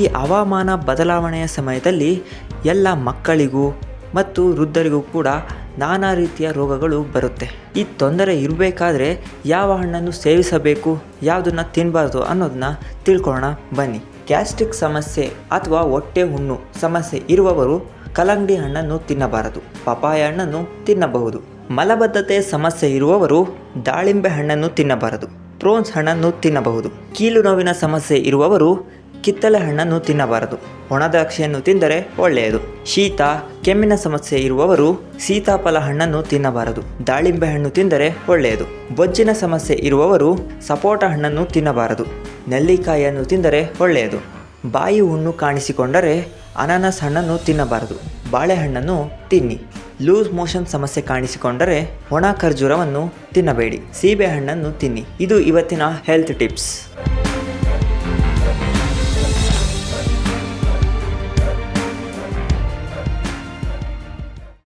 ಈ ಹವಾಮಾನ ಬದಲಾವಣೆಯ ಸಮಯದಲ್ಲಿ ಎಲ್ಲ ಮಕ್ಕಳಿಗೂ ಮತ್ತು ವೃದ್ಧರಿಗೂ ಕೂಡ ನಾನಾ ರೀತಿಯ ರೋಗಗಳು ಬರುತ್ತೆ. ಈ ತೊಂದರೆ ಇರಬೇಕಾದ್ರೆ ಯಾವ ಹಣ್ಣನ್ನು ಸೇವಿಸಬೇಕು, ಯಾವುದನ್ನು ತಿನ್ನಬಾರ್ದು ಅನ್ನೋದನ್ನ ತಿಳ್ಕೊಳ್ಳೋಣ, ಬನ್ನಿ. ಗ್ಯಾಸ್ಟ್ರಿಕ್ ಸಮಸ್ಯೆ ಅಥವಾ ಹೊಟ್ಟೆ ಹುಣ್ಣು ಸಮಸ್ಯೆ ಇರುವವರು ಕಲ್ಲಂಗಡಿ ಹಣ್ಣನ್ನು ತಿನ್ನಬಾರದು ಪಪಾಯ ಹಣ್ಣನ್ನು ತಿನ್ನಬಹುದು. ಮಲಬದ್ಧತೆ ಸಮಸ್ಯೆ ಇರುವವರು ದಾಳಿಂಬೆ ಹಣ್ಣನ್ನು ತಿನ್ನಬಾರದು, ಪ್ರೋನ್ಸ್ ಹಣ್ಣನ್ನು ತಿನ್ನಬಹುದು. ಕೀಲು ನೋವಿನ ಸಮಸ್ಯೆ ಇರುವವರು ಕಿತ್ತಳೆ ಹಣ್ಣನ್ನು ತಿನ್ನಬಾರದು. ಒಣದ್ರಾಕ್ಷಿಯನ್ನು ತಿಂದರೆ ಒಳ್ಳೆಯದು. ಶೀತ, ಕೆಮ್ಮಿನ ಸಮಸ್ಯೆ ಇರುವವರು ಸೀತಾಫಲ ಹಣ್ಣನ್ನು ತಿನ್ನಬಾರದು. ದಾಳಿಂಬೆ ಹಣ್ಣು ತಿಂದರೆ ಒಳ್ಳೆಯದು. ಬೊಜ್ಜಿನ ಸಮಸ್ಯೆ ಇರುವವರು ಸಪೋಟ ಹಣ್ಣನ್ನು ತಿನ್ನಬಾರದು. ನೆಲ್ಲಿಕಾಯಿಯನ್ನು ತಿಂದರೆ ಒಳ್ಳೆಯದು. ಬಾಯಿ ಹುಣ್ಣು ಕಾಣಿಸಿಕೊಂಡರೆ ಅನಾನಸ್ ಹಣ್ಣನ್ನು ತಿನ್ನಬಾರದು. ಬಾಳೆಹಣ್ಣನ್ನು ತಿನ್ನಿ. ಲೂಸ್ ಮೋಷನ್ ಸಮಸ್ಯೆ ಕಾಣಿಸಿಕೊಂಡರೆ ಒಣ ಖರ್ಜೂರವನ್ನು ತಿನ್ನಬೇಡಿ. ಸೀಬೆಹಣ್ಣನ್ನು ತಿನ್ನಿ. ಇದು ಇವತ್ತಿನ ಹೆಲ್ತ್ ಟಿಪ್ಸ್.